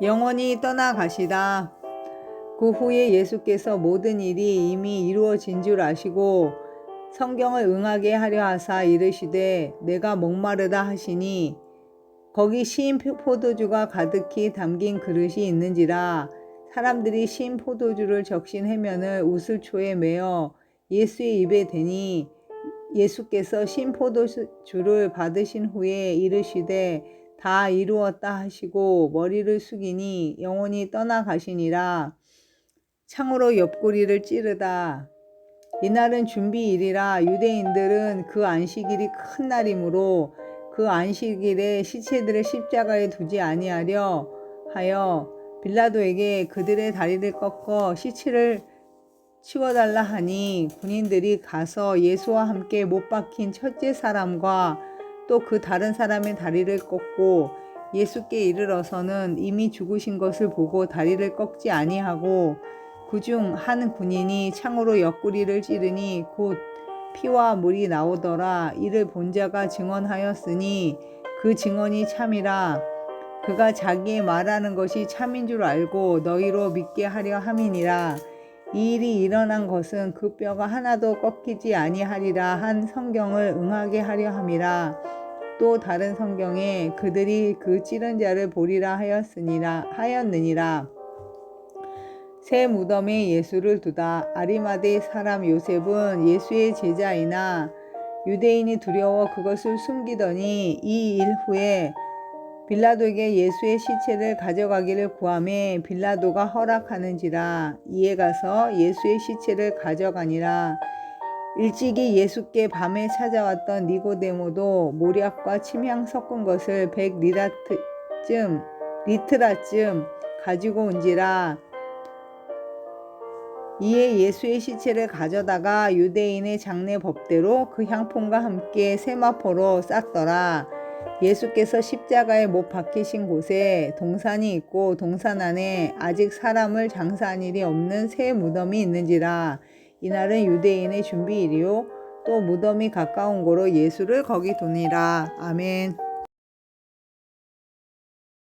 영원히 떠나가시다. 그 후에 예수께서 모든 일이 이미 이루어진 줄 아시고 성경을 응하게 하려 하사 이르시되 내가 목마르다 하시니 거기 신 포도주가 가득히 담긴 그릇이 있는지라 사람들이 신 포도주를 적신 해면을 우슬초에 매어 예수의 입에 대니 예수께서 신 포도주를 받으신 후에 이르시되 다 이루었다 하시고 머리를 숙이니 영원히 떠나가시니라. 창으로 옆구리를 찌르다. 이날은 준비일이라 유대인들은 그 안식일이 큰 날이므로 그 안식일에 시체들을 십자가에 두지 아니하려 하여 빌라도에게 그들의 다리를 꺾어 시체를 치워달라 하니 군인들이 가서 예수와 함께 못 박힌 첫째 사람과 또 그 다른 사람의 다리를 꺾고 예수께 이르러서는 이미 죽으신 것을 보고 다리를 꺾지 아니하고 그중 한 군인이 창으로 옆구리를 찌르니 곧 피와 물이 나오더라. 이를 본 자가 증언하였으니 그 증언이 참이라. 그가 자기의 말하는 것이 참인 줄 알고 너희로 믿게 하려 함이니라. 이 일이 일어난 것은 그 뼈가 하나도 꺾이지 아니하리라 한 성경을 응하게 하려 함이라 또 다른 성경에 그들이 그 찌른 자를 보리라 하였으니라 하였느니라. 새 무덤에 예수를 두다 아리마대 사람 요셉은 예수의 제자이나 유대인이 두려워 그것을 숨기더니 이 일 후에 빌라도에게 예수의 시체를 가져가기를 구하매 빌라도가 허락하는지라. 이에 가서 예수의 시체를 가져가니라 일찍이 예수께 밤에 찾아왔던 니고데모도 모략과 침향 섞은 것을 백 리라트쯤 리트라쯤 가지고 온지라 이에 예수의 시체를 가져다가 유대인의 장례 법대로 그 향품과 함께 세마포로 쌌더라. 예수께서 십자가에 못 박히신 곳에 동산이 있고 동산 안에 아직 사람을 장사한 일이 없는 새 무덤이 있는지라. 이날은 유대인의 준비일이요. 또 무덤이 가까운 고로 예수를 거기 두니라. 아멘.